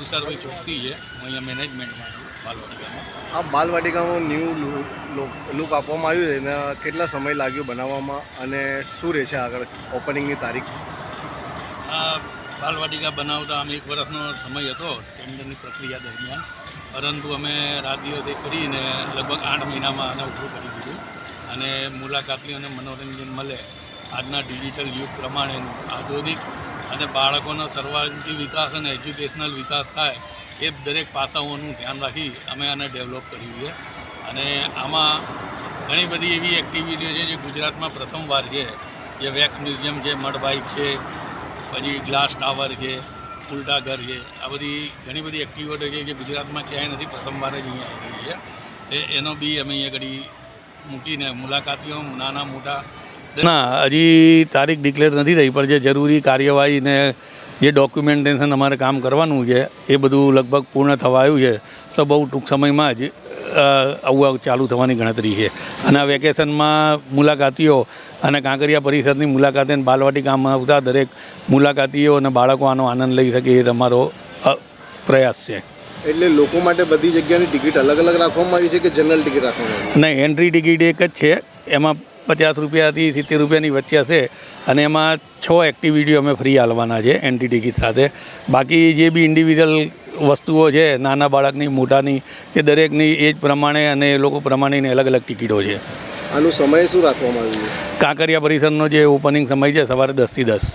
તુષારભાઈ ચોકસી છે. હું અહીંયા મેનેજમેન્ટમાં છું બાલવાટિકામાં. આ બાલવાટિકામાં ન્યૂ લુક આપવામાં આવ્યું છે એને કેટલા સમય લાગ્યો બનાવવામાં અને શું રહેશે આગળ ઓપનિંગની તારીખ? આ બાલવાટિકા બનાવતા આમ એક વર્ષનો સમય હતો ટેન્ડરની પ્રક્રિયા દરમિયાન. પરંતુ અમે રાત દિવસ કરીને લગભગ આઠ મહિનામાં આને ઊભું કરી દીધું. અને મુલાકાતીઓને મનોરંજન મળે આજના ડિજિટલ યુગ પ્રમાણેનું આધુનિક અને બાળકોનો સર્વાંગી વિકાસ અને એજ્યુકેશનલ વિકાસ થાય એ દરેક પાસાઓનું ધ્યાન રાખી અમે આને ડેવલપ કર્યું છે. અને આમાં ઘણી બધી એવી એક્ટિવિટીઓ છે જે ગુજરાતમાં પ્રથમવાર છે. જે વેક્સ મ્યુઝિયમ છે, મડ બાઇક છે, પછી ગ્લાસ ટાવર છે, ઉલટા ઘર છે. આ બધી ઘણી બધી એક્ટિવિટીઓ છે જે ગુજરાતમાં ક્યાંય નથી પ્રથમવાર જ અહીંયા આવી રહી છે. એનો બી અમે અહીંયા ઘડી મૂકીને મુલાકાતીઓ, નાના, મોટા ના હજી તારીખ ડિક્લેર નથી થઈ પણ જે જરૂરી કાર્યવાહી ને જે ડોક્યુમેન્ટેશન અમારે કામ કરવાનું છે એ બધું લગભગ પૂર્ણ થવા આવ્યું છે. તો બહુ ટૂંક સમયમાં જ આવું ચાલુ થવાની ગણતરી છે. અને આ વેકેશનમાં મુલાકાતીઓ અને કાંકરિયા પરિષદની મુલાકાતે અને ગામમાં આવતા દરેક મુલાકાતીઓ અને બાળકો આનો આનંદ લઈ શકે એ તમારો પ્રયાસ છે. એટલે લોકો માટે બધી જગ્યાની ટિકિટ અલગ અલગ રાખવામાં આવી છે કે જનરલ ટિકિટ રાખવામાં આવી નહીં એન્ટ્રી ટિકિટ એક જ છે. એમાં પચાસ રૂપિયાથી સિત્તેર રૂપિયાની વચ્ચે હશે. અને એમાં છ એક્ટિવિટીઓ અમે ફ્રી હાલવાના છે એન્ટ્રી ટિકિટ સાથે. બાકી જે બી ઇન્ડિવિજ્યુઅલ વસ્તુઓ છે નાના બાળકની મોટાની એ દરેકની એજ પ્રમાણે અને એ લોકો પ્રમાણેની અલગ અલગ ટિકિટો છે. આનું સમય શું રાખવામાં આવ્યો? છે કાંકરિયા પરિસરનો જે ઓપનિંગ સમય છે સવારે દસથી દસ.